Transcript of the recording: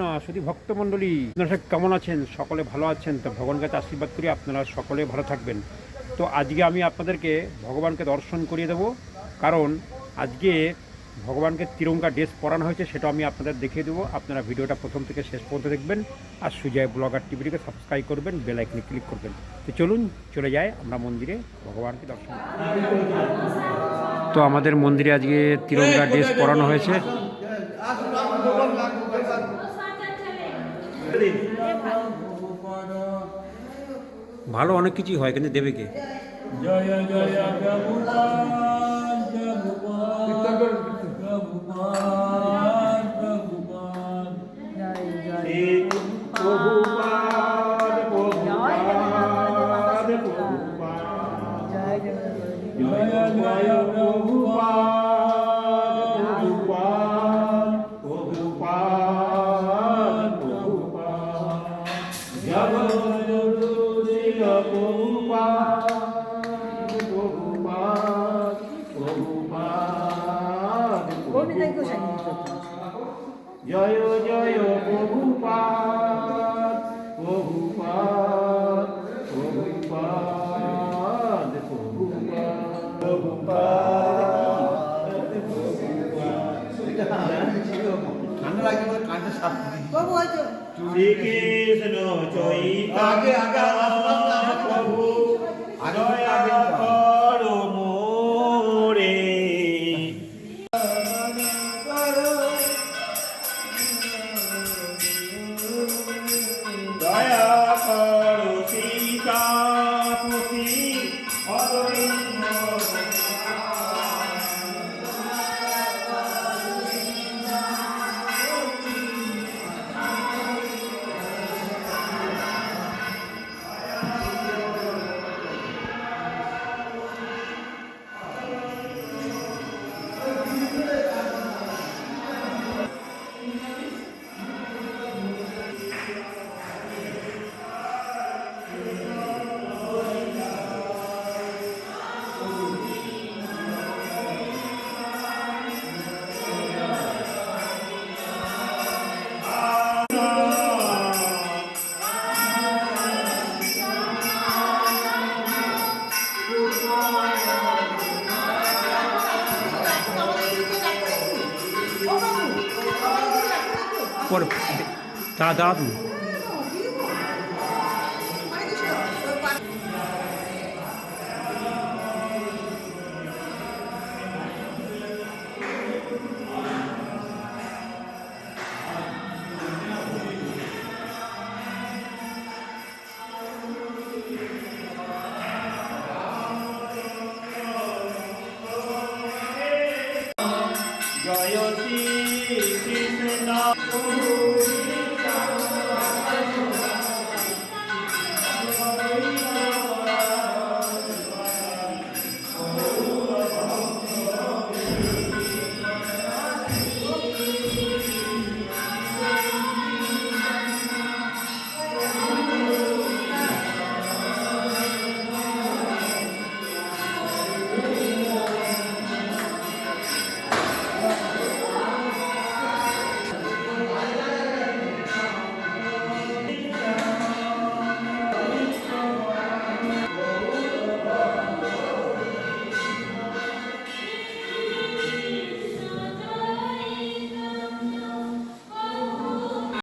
না শুধু ভক্তমণ্ডলী, আপনারা কেমন আছেন? সকলে ভালো আছেন? তো ভগবানের কাছে আশীর্বাদ করি আপনারা সকলে ভালো থাকবেন। তো আজকে আমি আপনাদেরকে ভগবানকে দর্শন করিয়ে দেব। কারণ আজকে ভগবানকে তিরঙ্গা ড্রেস পরানো হয়েছে, সেটা আমি আপনাদের দেখিয়ে দেবো। আপনারা ভিডিওটা প্রথম থেকে শেষ পর্যন্ত দেখবেন। আর সুজয় ব্লগার টিভিটিকে সাবস্ক্রাইব করবেন বেল আইকনে ক্লিক করবেন। তো চলুন, চলে যাই আমরা মন্দিরে ভগবানকে দর্শন তো আমাদের মন্দিরে আজকে তিরঙ্গা ড্রেস পরানো হয়েছে। ভালো অনেক কিছুই হয় কিন্তু দেবে কে জয় জয় প্রভুপান প্রভুপান প্রভুপান জয় জয় প্রভুপাদ প্রভুপাদ প্রভুপাদ প্রভুপাদ শ্রীকৃষ্ণ চৈতন্য প্রভু দয়া করো tá dado.